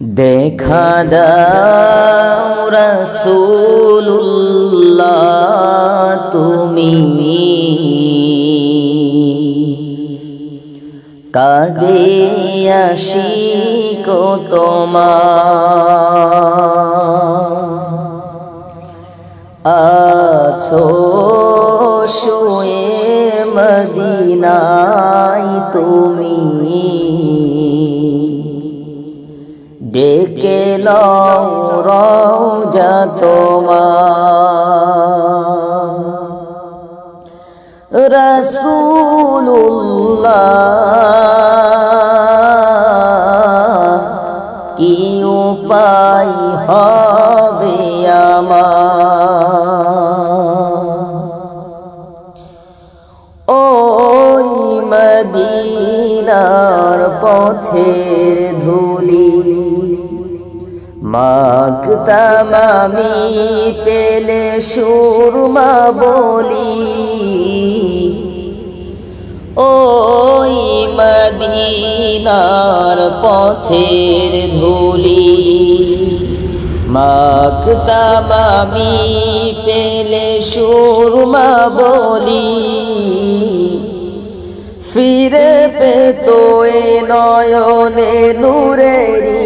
দেখা দাও রসুল্লাহ তুমি কাগে আসি কো তোমার আছো শুয়ে মদিনায় তুমি ডেকে রওজা তোমার। রসুল্লাহ কি উপায় হবে আমার? ওই মদিনার পথের ধুলি মাগতাম আমি পেলে সুরমা বলি। ওই মদিনার পথের ধুলি। মাগতাম আমি পেলে সুরমা বলি। ফিরে পেতো এ নয়নে নূরের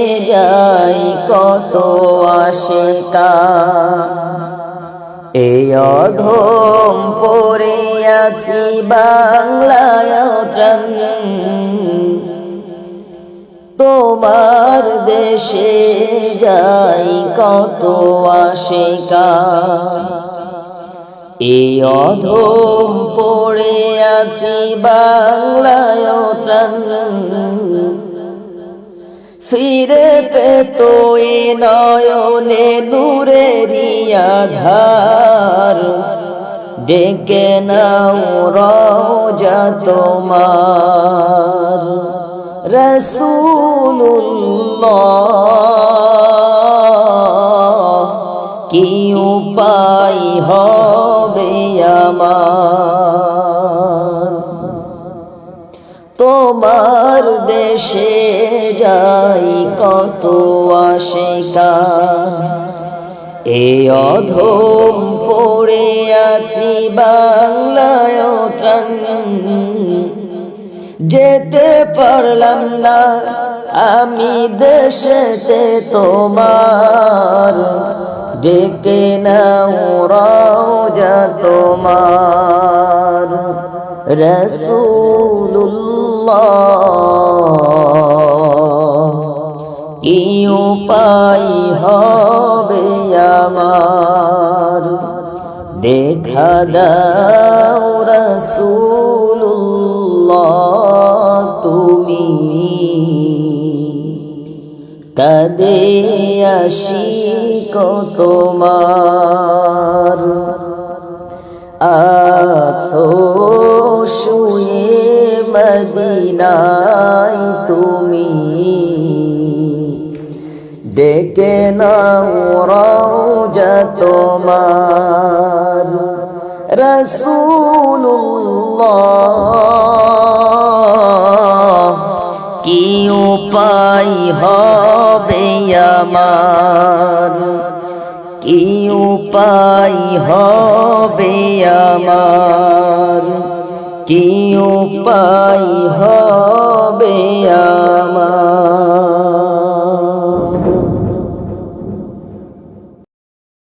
কত আশেকা। এই অধম পড়ে আছি বাংলায় তোমার দেশে যাই কত আশেকা। এই অধম পড়ে আছি বাংলায় ফিরে পেতো এ নয়নে নূরেরি আধার। ডেকে নাও রওজা তোমার। রসুল্লাহ কি উপায় হবে আমার? তোমার দেশে যাই কত আশেকা। এ অধম পড়ে আছি বাংলায় যেতে পারলাম না আমি দেশেতে তোমার। ডেকে নাও যা তোমার। রসুল্লাহ কি উপায় হবে আমার। দেখা দাও রসুল্লাহ তুমি। কদে আসি কো তোমার আছো শুয়ে মদিনায় তুমি। ডেকে নাও রওজা তোমার। রসুল্লাহ কি উপায় হবে আমার? কি উপায় হবে আমার? কি উপায় হবে